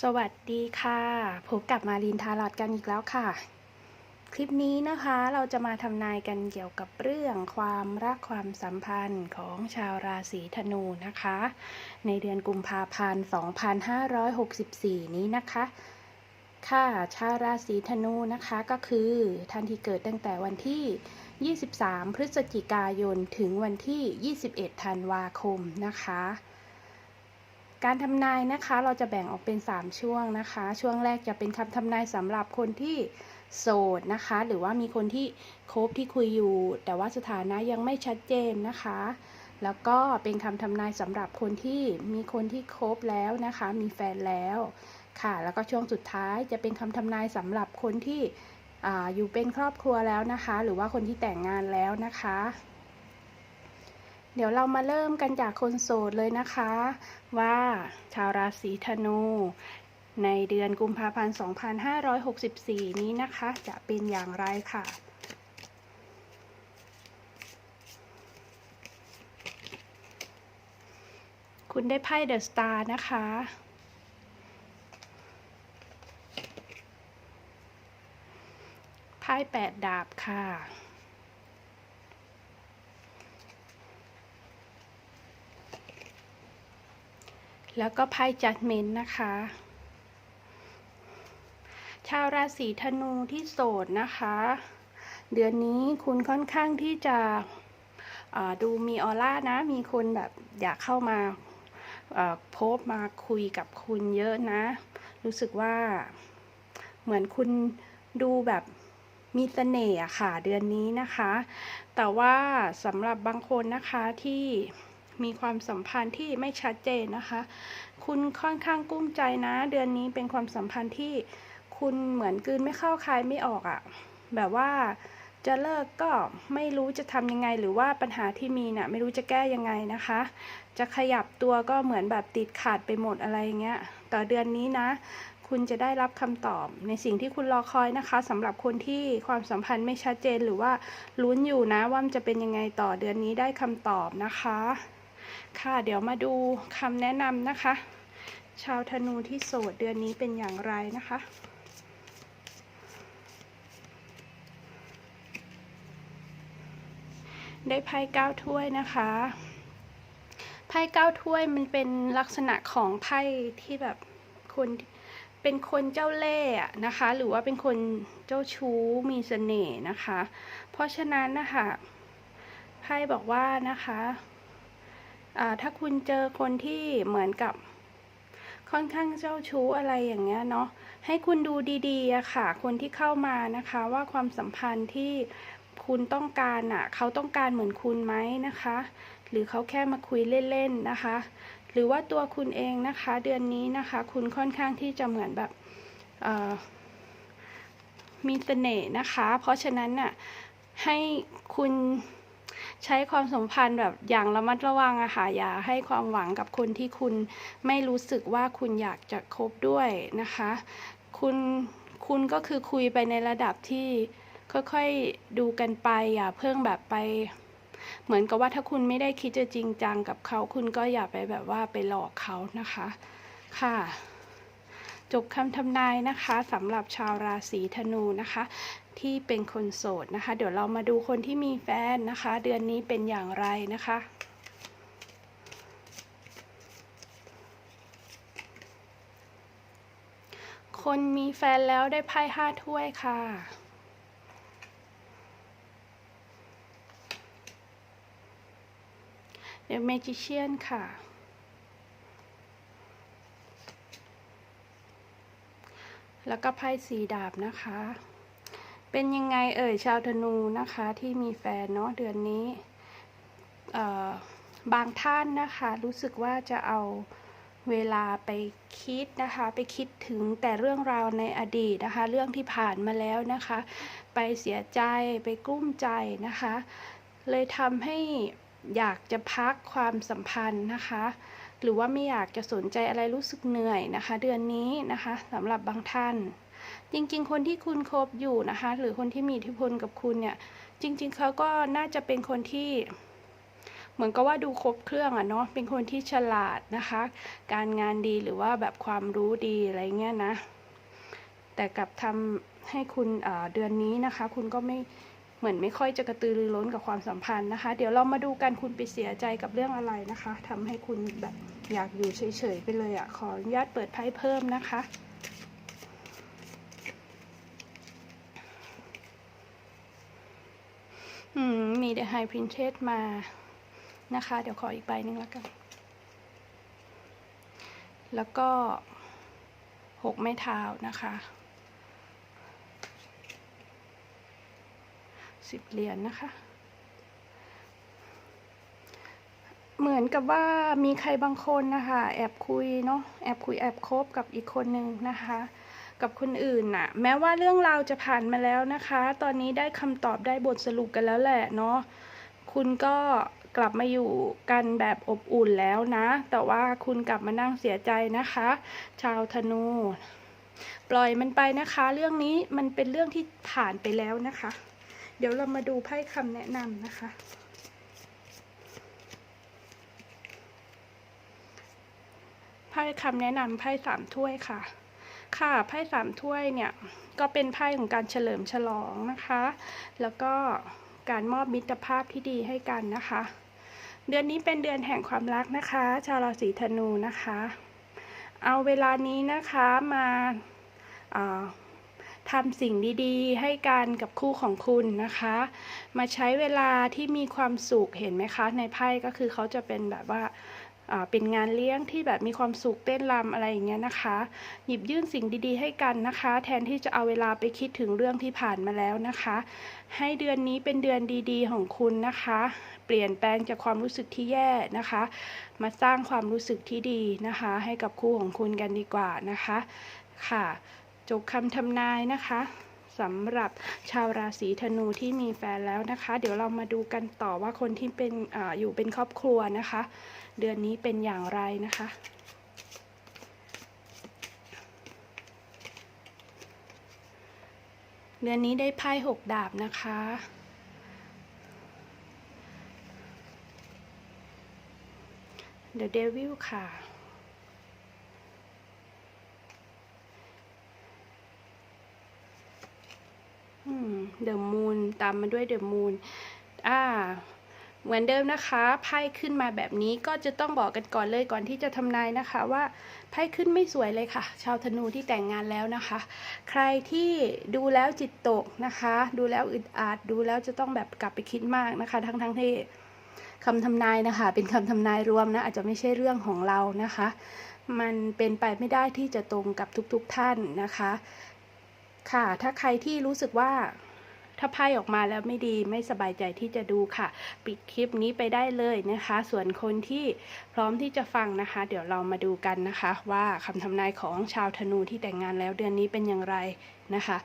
สวัสดีค่ะพบกับมารินทาลอดกันอีกแล้วค่ะ คลิปนี้นะคะเราจะมาทำนายกันเกี่ยวกับเรื่องความรักความสัมพันธ์ของชาวราศีธนูนะคะ ในเดือนกุมภาพันธ์ 2564 นี้นะคะ ค่ะชาวราศีธนูนะคะก็คือ ท่านที่เกิดตั้งแต่วันที่ 23 พฤศจิกายนถึงวันที่ 21 ธันวาคมนะคะ การทำนายนะคะเราจะแบ่งออกเป็น 3 ช่วงนะคะ ช่วงแรกจะเป็นคำทำนายสำหรับคนที่โสดนะคะ หรือว่ามีคนที่คบที่คุยอยู่ แต่ว่าสถานะยังไม่ชัดเจนนะคะ แล้วก็เป็นคำทำนายสำหรับคนที่มีคนที่คบแล้วนะคะ มีแฟนแล้วค่ะ แล้วก็ช่วงสุดท้ายจะเป็นคำทำนายสำหรับคนที่ออยู่เป็นครอบครัวแล้วนะคะ หรือว่าคนที่แต่งงานแล้วนะคะ เดี๋ยวเรามาเริ่มกันจากคนโสดเลยนะคะ ว่าชาวราศีธนู ในเดือนกุมภาพันธ์ 2564 นี้นะคะ จะเป็นอย่างไรค่ะคุณได้ไพ่เดอะสตาร์นะคะ ไพ่แปดดาบค่ะ แล้วก็ไพ่จัดเมนนะคะ ชาวราศีธนูที่โสดนะคะ เดือนนี้คุณค่อนข้างที่จะดูมีออร่านะ มีคนแบบอยากเข้ามาพบมาคุยกับคุณเยอะนะ รู้สึกว่าเหมือนคุณดูแบบมีเสน่ห์อะค่ะเดือนนี้นะคะ แต่ว่าสำหรับบางคนนะคะที่ มีความสัมพันธ์ที่ไม่ชัดเจนนะคะ คุณค่อนข้างกุ้มใจนะ เดือนนี้เป็นความสัมพันธ์ที่คุณเหมือนกืนไม่เข้าคายไม่ออกอะ่ะ แบบว่าจะเลิกก็ไม่รู้จะทำยังไง หรือว่าปัญหาที่มีนะ่ะไม่รู้จะแก้ยังไงนะคะ จะขยับตัวก็เหมือนแบบติดขาดไปหมดอะไรเงี้ย ต่อเดือนนี้นะคุณจะได้รับคำตอบในสิ่งที่คุณรอคอยนะคะสำหรับคนที่ความสัมพันธ์ไม่ชัดเจนหรือว่าลุ้นอยู่นะว่ามันจะเป็นยังไงต่อเดือนนี้ได้คำตอบนะคะ ค่ะเดี๋ยวมาดูคำแนะนำนะคะ ชาวธนูที่โสดเดือนนี้เป็นอย่างไรนะคะได้ไพ่เก้าถ้วยนะคะไพ่เก้าถ้วยมันเป็นลักษณะของไพ่ที่แบบคนเป็นคนเจ้าเล่ห์นะคะ หรือว่าเป็นคนเจ้าชู้มีเสน่ห์นะคะ เพราะฉะนั้นนะคะไพ่บอกว่านะคะ ถ้าคุณเจอคนที่เหมือนกับค่อนข้างเจ้าชู้อะไรอย่างเงี้ยเนาะให้คุณดูดีๆอะค่ะ คนที่เข้ามานะคะว่าความสัมพันธ์ที่คุณต้องการอะเขาต้องการเหมือนคุณไหมนะคะ หรือเขาแค่มาคุยเล่นๆนะคะ หรือว่าตัวคุณเองนะคะ เดือนนี้นะคะ คุณค่อนข้างที่จะเหมือนแบบมีเสน่ห์นะคะ เพราะฉะนั้นน่ะให้คุณ ใช้ความสัมพันธ์แบบอย่างระมัดระวังอะค่ะอย่าให้ความหวังกับคนที่คุณไม่รู้สึกว่าคุณอยากจะคบด้วยนะคะ คุณคุณก็คือคุยไปในระดับที่ค่อยๆดูกันไปอย่าเพิ่งแบบไป เหมือนกับว่าถ้าคุณไม่ได้คิดจะจริงจังกับเขา คุณก็อย่าไปแบบว่าไปหลอกเขานะคะ ค่ะจบคำทำนายนะคะสำหรับชาวราศีธนูนะคะ ที่เป็นคนโสดนะคะ เดี๋ยวเรามาดูคนที่มีแฟนนะคะ เดือนนี้เป็นอย่างไรนะคะคนมีแฟนแล้วได้ไพ่ห้าถ้วยค่ะ เดี๋ยวเมจิเชียนค่ะ แล้วก็ไพ่สีดาบนะคะ เป็นยังไงเอ่ยชาวธนูนะคะที่มีแฟนเนาะเดือนนี้บางท่านนะคะรู้สึกว่าจะเอาเวลาไปคิดนะคะไปคิดถึงแต่เรื่องราวในอดีตนะคะ เรื่องที่ผ่านมาแล้วนะคะ ไปเสียใจไปกลุ้มใจนะคะ เลยทำให้อยากจะพักความสัมพันธ์นะคะ หรือว่าไม่อยากจะสนใจอะไรรู้สึกเหนื่อยนะคะ เดือนนี้นะคะสำหรับบางท่าน จริงๆ คนที่คุณคบอยู่นะคะ หรือคนที่มีอิทธิพลกับคุณเนี่ย จริง ๆเขาก็น่าจะเป็นคนที่ เหมือนกับว่าดูครบเครื่องอะเนาะเป็นคนที่ฉลาดนะคะ การงานดีหรือว่าแบบความรู้ดีอะไรเงี้ยนะ แต่กลับทำให้คุณเดือนนี้นะคะ คุณก็ไม่เหมือนไม่ค่อยจะกระตือรือร้นกับความสัมพันธ์นะคะ เดี๋ยวเรามาดูกันคุณไปเสียใจกับเรื่องอะไรนะคะทำให้คุณแบบอยากอยู่เฉยๆไปเลยอะขออนุญาตเปิดไพ่เพิ่มนะคะ อืม มี The High Princess มานะคะ เดี๋ยวขออีกใบหนึ่งแล้วกัน แล้วก็หกไม้เท้านะคะสิบเหรียญนนะคะ เหมือนกับว่ามีใครบางคนนะคะ แอบคุยเนาะแอบคุยแอบคบกับอีกคนนึงนะคะ กับคนอื่นน่ะ แม้ว่าเรื่องราวจะผ่านมาแล้วนะคะ ตอนนี้ได้คำตอบได้บทสรุปกันแล้วแหละเนาะคุณก็กลับมาอยู่กันแบบอบอุ่นแล้วนะ แต่ว่าคุณกลับมานั่งเสียใจนะคะ ชาวธนู ปล่อยมันไปนะคะ เรื่องนี้มันเป็นเรื่องที่ผ่านไปแล้วนะคะ เดี๋ยวเรามาดูไพ่คำแนะนำนะคะไพ่คำแนะนำไพ่สามถ้วยค่ะ ค่ะไพ่สามถ้วยเนี่ยก็เป็นไพ่ของการเฉลิมฉลองนะคะ แล้วก็การมอบมิตรภาพที่ดีให้กันนะคะ เดือนนี้เป็นเดือนแห่งความรักนะคะ ชาวราศีธนูนะคะ เอาเวลานี้นะคะมาาทำสิ่งดีๆ ให้กันกับคู่ของคุณนะคะ มาใช้เวลาที่มีความสุขเห็นไหมคะ ในไพ่ก็คือเขาจะเป็นแบบว่า เป็นงานเลี้ยงที่แบบมีความสุขเต้นรำอะไรอย่างเงี้ยนะคะ หยิบยื่นสิ่งดีๆ ให้กันนะคะ แทนที่จะเอาเวลาไปคิดถึงเรื่องที่ผ่านมาแล้วนะคะ ให้เดือนนี้เป็นเดือนดีๆ ของคุณนะคะ เปลี่ยนแปลงจากความรู้สึกที่แย่นะคะ มาสร้างความรู้สึกที่ดีนะคะ ให้กับคู่ของคุณกันดีกว่านะคะค่ะจบคำทำนายนะคะสำหรับชาวราศีธนูที่มีแฟนแล้วนะคะ เดี๋ยวเรามาดูกันต่อว่าคนที่เป็นออยู่เป็นครอบครัวนะคะ เดือนนี้เป็นอย่างไรนะคะ เดือนนี้ได้ไพ่หกดาบนะคะ The Devil ค่ะอืม The Moon ตามมาด้วย The Moon อ่า เหมือนเดิมนะคะไพ่ขึ้นมาแบบนี้ก็จะต้องบอกกันก่อนเลยก่อนที่จะทำนายนะคะว่าไพ่ขึ้นไม่สวยเลยค่ะ ชาวธนูที่แต่งงานแล้วนะคะ ใครที่ดูแล้วจิตตกนะคะ ดูแล้วอึดอัดดูแล้วจะต้องแบบกลับไปคิดมากนะคะ ทั้งทั้งที่คำทำนายนะคะ เป็นคำทำนายรวมนะอาจจะไม่ใช่เรื่องของเรานะคะ มันเป็นไปไม่ได้ที่จะตรงกับทุกๆทท่านนะคะ ค่ะ ถ้าใครที่รู้สึกว่า ถ้าไพ่ออกมาแล้วไม่ดีไม่สบายใจที่จะดูค่ะ ปิดคลิปนี้ไปได้เลยนะคะ ส่วนคนที่พร้อมที่จะฟังนะคะ เดี๋ยวเรามาดูกันนะคะ ว่าคำทำนายของชาวธนูที่แต่งงานแล้วเดือนนี้เป็นอย่างไรนะคะ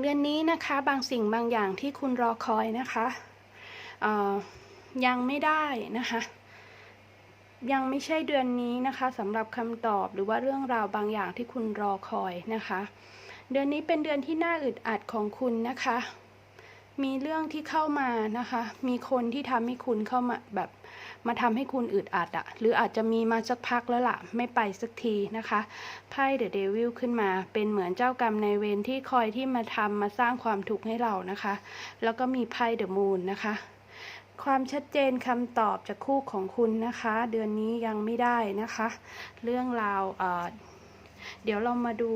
เดือนนี้นะคะบางสิ่งบางอย่างที่คุณรอคอยนะคะยังไม่ได้นะคะยังไม่ใช่เดือนนี้นะคะสำหรับคำตอบหรือว่าเรื่องราวบางอย่างที่คุณรอคอยนะคะ เดือนนี้เป็นเดือนที่น่าอึดอัดของคุณนะคะ มีเรื่องที่เข้ามานะคะ มีคนที่ทำให้คุณเข้ามาแบบมาทำให้คุณอึดอัดอะหรืออาจจะมีมาสักพักแล้วล่ะ ไม่ไปสักทีนะคะไพ่เดอะเดวิลขึ้นมา เป็นเหมือนเจ้ากรรมในเวรที่คอยที่มาทำมาสร้างความทุกข์ให้เรานะคะ แล้วก็มีไพ่เดอะมูนนะคะ ความชัดเจนคำตอบจากคู่ของคุณนะคะ เดือนนี้ยังไม่ได้นะคะ เรื่องราว เดี๋ยวเรามาดู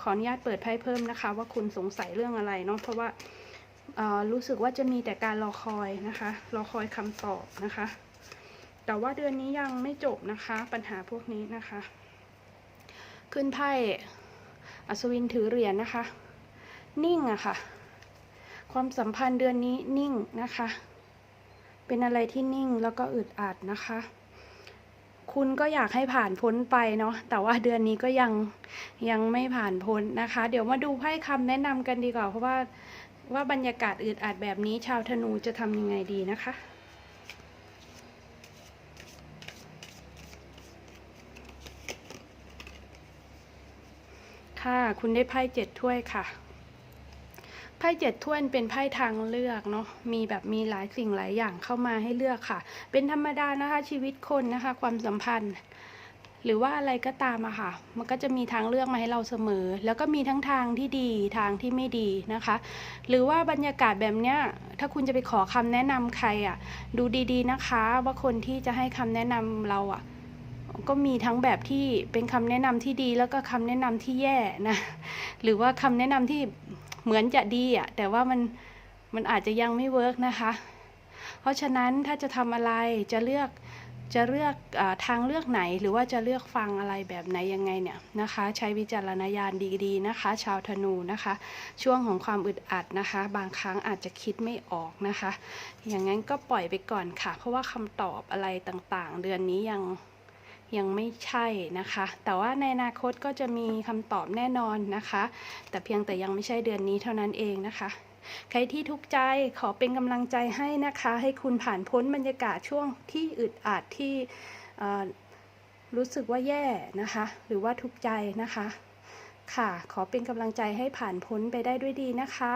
ขออนุญาตเปิดไพ่เพิ่มนะคะ ว่าคุณสงสัยเรื่องอะไรเนาะเพราะว่ารู้สึกว่าจะมีแต่การรอคอยนะคะ รอคอยคำตอบนะคะ แต่ว่าเดือนนี้ยังไม่จบนะคะ ปัญหาพวกนี้นะคะ ขึ้นไพ่อัศวินถือเหรียญนะคะ นิ่งอะค่ะ ความสัมพันธ์เดือนนี้นิ่งนะคะ เป็นอะไรที่นิ่งแล้วก็อึดอัดนะคะ คุณก็อยากให้ผ่านพ้นไปเนาะแต่ว่าเดือนนี้ก็ยังยังไม่ผ่านพ้นนะคะ เดี๋ยวมาดูไพ่คำแนะนำกันดีกว่า เพราะว่าว่าบรรยากาศอึดอัดแบบนี้ชาวธนูจะทำยังไงดีนะคะค่ะ คุณได้ไพ่เจ็ดถ้วยค่ะ ไพ่เจ็ดถ้วยเป็นไพ่ทางเลือกเนาะมีแบบมีหลายสิ่งหลายอย่างเข้ามาให้เลือกค่ะ เป็นธรรมดานะคะชีวิตคนนะคะ ความสัมพันธ์ หรือว่าอะไรก็ตามอะค่ะ มันก็จะมีทางเลือกมาให้เราเสมอ แล้วก็มีทั้งทางที่ดีทางที่ไม่ดีนะคะ หรือว่าบรรยากาศแบบเนี้ยถ้าคุณจะไปขอคำแนะนำใครอะดูดีๆนะคะ ว่าคนที่จะให้คำแนะนำเราอะก็มีทั้งแบบที่เป็นคำแนะนำที่ดีแล้วก็คำแนะนำที่แย่นะหรือว่าคำแนะนำที่ เหมือนจะดีอะแต่ว่ามันมันอาจจะยังไม่เวิร์กนะคะ เพราะฉะนั้นถ้าจะทำอะไรจะเลือกจะเลือกอทางเลือกไหนหรือว่าจะเลือกฟังอะไรแบบไหนยังไงเนี่ยนะคะ ใช้วิจารณญาณดีๆนะคะ ชาวธนูนะคะ ช่วงของความอึดอัดนะคะ บางครั้งอาจจะคิดไม่ออกนะคะ อย่างนั้นก็ปล่อยไปก่อนค่ะ เพราะว่าคำตอบอะไรต่างๆ เดือนนี้ยัง ยังไม่ใช่นะคะ แต่ว่าในอนาคตก็จะมีคำตอบแน่นอนนะคะ แต่เพียงแต่ยังไม่ใช่เดือนนี้เท่านั้นเองนะคะ ใครที่ทุกข์ใจขอเป็นกำลังใจให้นะคะ ให้คุณผ่านพ้นบรรยากาศช่วงที่อึดอัดที่รู้สึกว่าแย่นะคะ หรือว่าทุกข์ใจนะคะ ค่ะ ขอเป็นกำลังใจให้ผ่านพ้นไปได้ด้วยดีนะคะ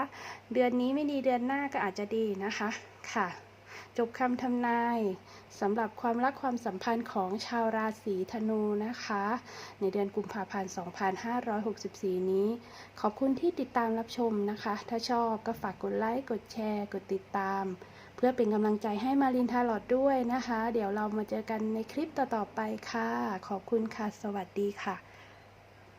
เดือนนี้ไม่ดีเดือนหน้าก็อาจจะดีนะคะ ค่ะ จบคำทำนายสำหรับความรักความสัมพันธ์ของชาวราศีธนูนะคะ ในเดือนกุมภาพันธ์ 2564 นี้ ขอบคุณที่ติดตามรับชมนะคะ ถ้าชอบก็ฝากกดไลค์ กดแชร์ กดติดตาม เพื่อเป็นกำลังใจให้มารินทาลอดด้วยนะคะ เดี๋ยวเรามาเจอกันในคลิปต่อๆไปค่ะ ขอบคุณค่ะ สวัสดีค่ะ